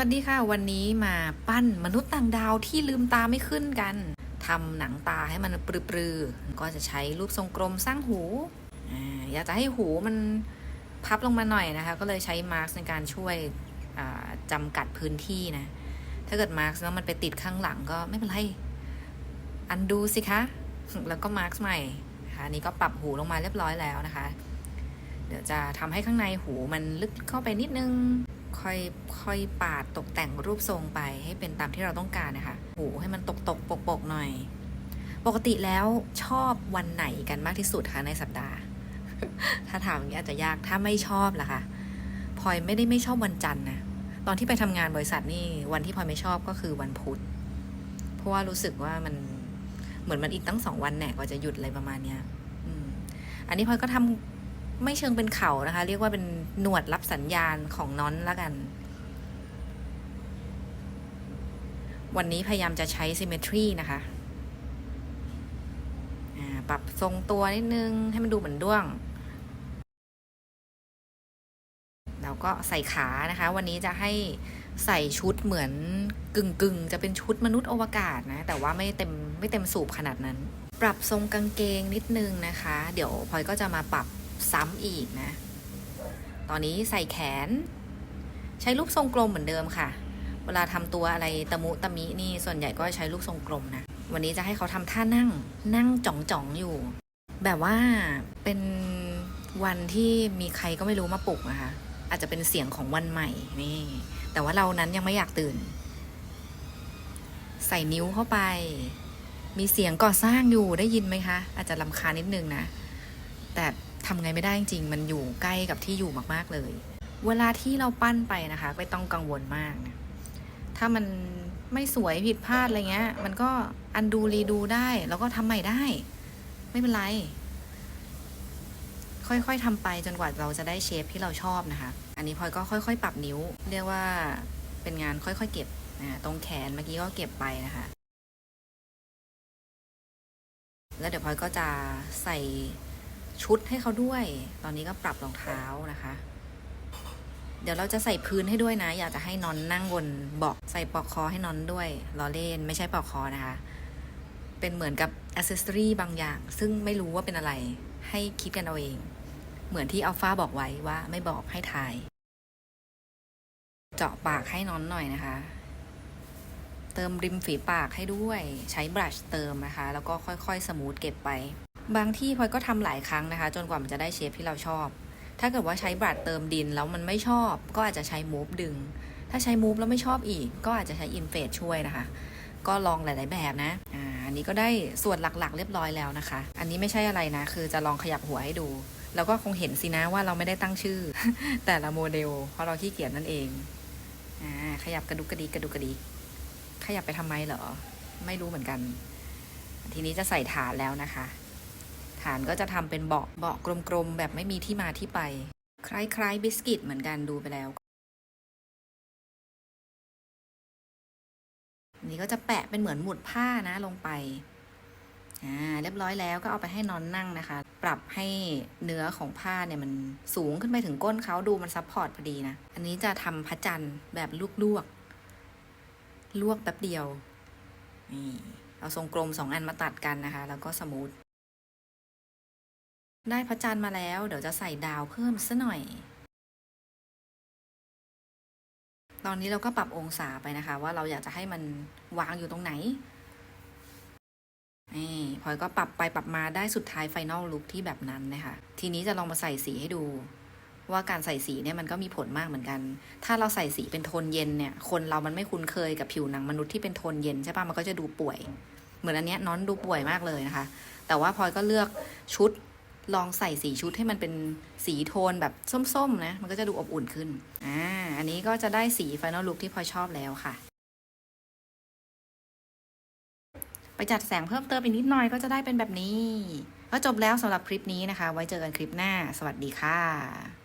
วัสดีค่ะ วันนี้มาปั้นมนุษย์ต่างดาวที่ลืมตาไม่ขึ้นกันทำหนังตาให้มันปรือๆก็จะใช้รูปทรงกลมสร้างหูอยากจะให้หูมันพับลงมาหน่อยนะคะ ก็เลยใช้มาร์กในการช่วยอ่าจำกัดพื้นที่นะ ถ้าเกิดมาร์กแล้วมันไปติดข้างหลังก็ไม่เป็นไร อันดูสิคะ แล้วก็มาร์กใหม่นะคะอันนี้ก็ปรับหูลงมาเรียบร้อยแล้วนะคะ เดี๋ยวจะทำให้ข้างในหูมันลึกเข้าไปนิดนึง ค่อยค่อยปาดตกแต่งรูปทรงไปให้เป็นตามที่เราต้องการนะคะหูให้มันตกตกปกปกหน่อย ปกติแล้วชอบวันไหนกันมากที่สุดคะในสัปดาห์ ถ้าถามอย่างนี้อาจจะยากถ้าไม่ชอบล่ะคะพลอยไม่ได้ไม่ชอบวันจันทร์นะตอนที่ไปทำงานบริษัทนี่วันที่พลอยไม่ชอบก็คือวันพุธเพราะว่ารู้สึกว่ามันเหมือนมันอีกตั้งสองวันแหนกว่าจะหยุดอะไรประมาณเนี้ยอืมอันนี้พลอยก็ทำ ไม่เชิงเป็นเขานะคะ เรียกว่าเป็นหนวดรับสัญญาณของน้อนละกัน วันนี้พยายามจะใช้ symmetry นะคะอ่าปรับทรงตัวนิดนึงให้มันดูเหมือนด้วง แล้วก็ใส่ขานะคะ วันนี้จะให้ใส่ชุดเหมือนกึ่งกึ่งๆจะเป็นชุดมนุษย์อวกาศนะ แต่ว่าไม่เต็มไม่เต็มสูบขนาดนั้น ปรับทรงกางเกงนิดนึงนะคะ เดี๋ยวพลอยก็จะมาปรับ ซ้ำอีกนะ ตอนนี้ใส่แขน ใช้รูปทรงกลมเหมือนเดิมค่ะ เวลาทำตัวอะไรตะมุตะมินี่ส่วนใหญ่ก็ใช้รูปทรงกลมนะ วันนี้จะให้เขาทำท่านั่ง นั่งจ่องจ่องอยู่ แบบว่าเป็นวันที่มีใครก็ไม่รู้มาปลุกนะคะ อาจจะเป็นเสียงของวันใหม่นี่ แต่ว่าเรานั้นยังไม่อยากตื่น ใส่นิ้วเข้าไป มีเสียงก่อสร้างอยู่ได้ยินไหมคะ อาจจะลำคาญนิดนึงนะ แต่ ทำไงไม่ได้จริงๆ มันอยู่ใกล้กับที่อยู่มากๆเลย เวลาที่เราปั้นไปนะคะ ไม่ต้องกังวลมากนะถ้ามันไม่สวยผิดพลาดอะไรเงี้ย มันก็อันดูรีดูได้ แล้วก็ทำใหม่ได้ ไม่เป็นไร ค่อยๆทำไปจนกว่าเราจะได้เชฟที่เราชอบนะคะ อันนี้พลอยก็ค่อย ๆ ปรับนิ้ว เรียกว่าเป็นงานค่อยๆเก็บนะตรงแขนเมื่อกี้ก็เก็บไปนะคะ แล้วเดี๋ยวพลอยก็จะใส่ ชุดให้เขาด้วย ตอนนี้ก็ปรับรองเท้านะคะ เดี๋ยวเราจะใส่พื้นให้ด้วยนะ อยากจะให้นอนนั่งบนเบาะใส่ปลอกคอให้นอนด้วยล้อเล่นไม่ใช่ปลอกคอนะคะ เป็นเหมือนกับอ c เซสซอรีบางอย่าง ซึ่งไม่รู้ว่าเป็นอะไร ให้คิดกันเอาเอง เหมือนที่อัลฟาบอกไว้ว่าไม่บอกให้ทาย เจาะปากให้นอนหน่อยนะคะ เติมริมฝีปากให้ด้วย ใช้บรัชเติมนะคะ แล้วก็ค่อยๆ สมูทเก็บไป บางที่พลอยก็ทำหลายครั้งนะคะ จนกว่ามันจะได้เชฟที่เราชอบ ถ้าเกิดว่าใช้บรัชเติมดินแล้วมันไม่ชอบ ก็อาจจะใช้มูฟดึง ถ้าใช้มูฟแล้วไม่ชอบอีก ก็อาจจะใช้อินเฟดช่วยนะคะ ก็ลองหลาย ๆ แบบนะอ่าอันนี้ก็ได้ส่วนหลักๆ เรียบร้อยแล้วนะคะ อันนี้ไม่ใช่อะไรนะ คือจะลองขยับหัวให้ดู แล้วก็คงเห็นสินะว่าเราไม่ได้ตั้งชื่อ แต่ละโมเดล เพราะเราขี้เกียจนั่นเองอ่าขยับกระดุกกระดิกกระดุกกระดิกขยับไปทำไมเหรอ ไม่รู้เหมือนกัน ทีนี้จะใส่ฐานแล้วนะคะ ฐานก็จะทำเป็นเบาะเบาะกลมๆแบบไม่มีที่มาที่ไป คล้ายๆบิสกิตเหมือนกันดูไปแล้วนนี้ก็จะแปะเป็นเหมือนหมุดผ้านะลงไป อ่าเรียบร้อยแล้วก็เอาไปให้นอนนั่งนะคะ ปรับให้เนื้อของผ้าเนี่ยมันสูงขึ้นไปถึงก้นเขาดูมันซับพอร์ตพอดีนะ อันนี้จะทำพระจันทร์แบบลวกๆ ลวกแป๊บเดียว นี่ เอาทรงกลมสองอันมาตัดกันนะคะ แล้วก็สมูท ได้พระจันทร์มาแล้ว เดี๋ยวจะใส่ดาวเพิ่มซะหน่อย ตอนนี้เราก็ปรับองศาไปนะคะ ว่าเราอยากจะให้มันวางอยู่ตรงไหน นี่พลอยก็ปรับไปปรับมาได้สุดท้ายไฟนอลลุคที่แบบนั้นนะคะ ทีนี้จะลองมาใส่สีให้ดู ว่าการใส่สีเนี่ยมันก็มีผลมากเหมือนกัน ถ้าเราใส่สีเป็นโทนเย็นเนี่ย คนเรามันไม่คุ้นเคยกับผิวหนังมนุษย์ที่เป็นโทนเย็นใช่ปะมันก็จะดูป่วย เหมือนอันเนี้ยน้อนดูป่วยมากเลยนะคะ แต่ว่าพลอยก็เลือกชุด ลองใส่สีชุดให้มันเป็นสีโทนแบบส้มๆนะ มันก็จะดูอบอุ่นขึ้น อ่า อันนี้ก็จะได้สีไฟนอลลุคที่พลอยชอบแล้วค่ะ ไปจัดแสงเพิ่มเติมอีกนิดหน่อยก็จะได้เป็นแบบนี้ ก็จบแล้วสำหรับคลิปนี้นะคะ ไว้เจอกันคลิปหน้า สวัสดีค่ะ